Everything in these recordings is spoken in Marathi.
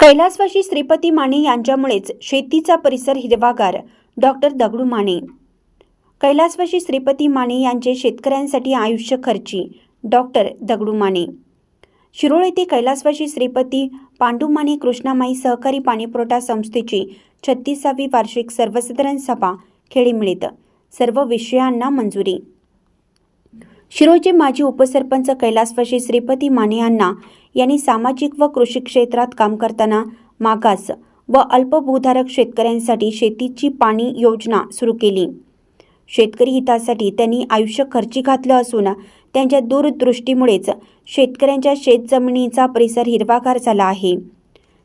कैलासवासी श्रीपती माने यांच्यामुळेच शेतीचा परिसर हिरवागार. डॉक्टर दगडू माने. कैलासवासी श्रीपती माने यांचे शेतकऱ्यांसाठी आयुष्य खर्ची. डॉक्टर दगडू माने. शिरोळ येथे कैलासवासी श्रीपती पांडू माने कृष्णामाई सहकारी पाणीपुरवठा संस्थेची छत्तीसावी वार्षिक सर्वसाधारण सभा खेळी मिळत. सर्व विषयांना मंजुरी. शिरोचे माजी उपसरपंच कैलासवाशी श्रीपती माने यांना यांनी सामाजिक व कृषी क्षेत्रात काम करताना मागास व अल्पभूधारक शेतकऱ्यांसाठी शेतीची पाणी योजना सुरू केली. शेतकरी हितासाठी त्यांनी आयुष्य खर्ची घातलं असून त्यांच्या दूरदृष्टीमुळेच शेतकऱ्यांच्या शेतजमिनीचा परिसर हिरवागार झाला आहे.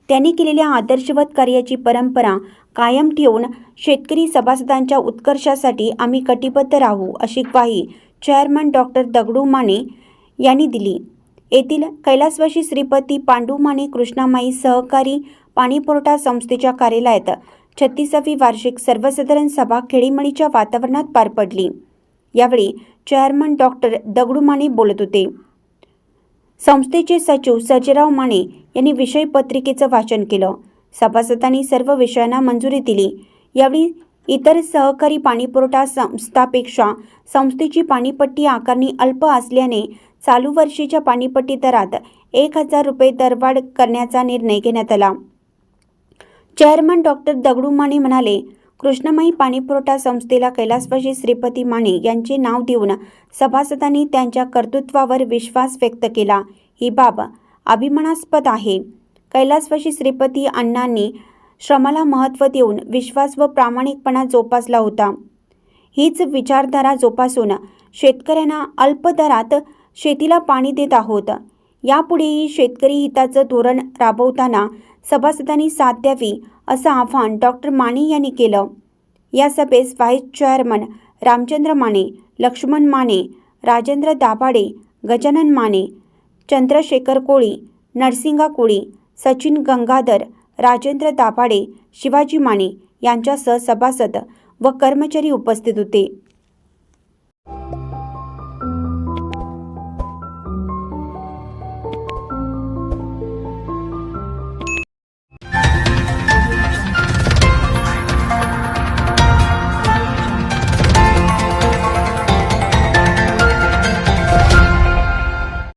त्यांनी केलेल्या आदर्शवत कार्याची परंपरा कायम ठेवून शेतकरी सभासदांच्या उत्कर्षासाठी आम्ही कटिबद्ध राहू अशी ग्वाही चेअरमन डॉक्टर दगडू माने यांनी दिली. येथील कैलासवाशी श्रीपती पांडू माने कृष्णामाई सहकारी पाणीपुरवठा संस्थेच्या कार्यालयात छत्तीसावी वार्षिक सर्वसाधारण सभा खेळीमळीच्या वातावरणात पार पडली. यावेळी चेअरमन डॉक्टर दगडू माने बोलत होते. संस्थेचे सचिव सजराव माने यांनी विषय पत्रिकेचं वाचन केलं. सभासदांनी सर्व विषयांना मंजुरी दिली. यावेळी इतर सहकारी पाणीपुरवठा संस्थापेक्षा संस्थेची पाणीपट्टी आकारणी अल्प असल्याने चालू वर्षीच्या पाणीपट्टी दरात एक हजार रुपये दरवाढ करण्याचा निर्णय घेण्यात आला. चेअरमन डॉक्टर दगडू माने म्हणाले कृष्णमाई पाणीपुरवठा संस्थेला कैलासवाशी श्रीपती माने यांचे नाव देऊन सभासदांनी त्यांच्या कर्तृत्वावर विश्वास व्यक्त केला. ही बाब अभिमानास्पद आहे. कैलासवाशी श्रीपती अण्णांनी श्रमाला महत्त्व देऊन विश्वास व प्रामाणिकपणा जोपासला होता. हीच विचारधारा जोपासून शेतकऱ्यांना अल्प दरात शेतीला पाणी देत आहोत. यापुढेही शेतकरी हिताचं धोरण राबवताना सभासदांनी साथ द्यावी असं आवाहन डॉक्टर माने यांनी केलं. या सभेस व्हाईस चेअरमन रामचंद्र माने लक्ष्मण माने राजेंद्र दाभाडे गजानन माने चंद्रशेखर कोळी नरसिंगा कोळी सचिन गंगाधर राजेंद्र दाभाडे शिवाजी माने यांच्यासह सभासद व कर्मचारी उपस्थित होते.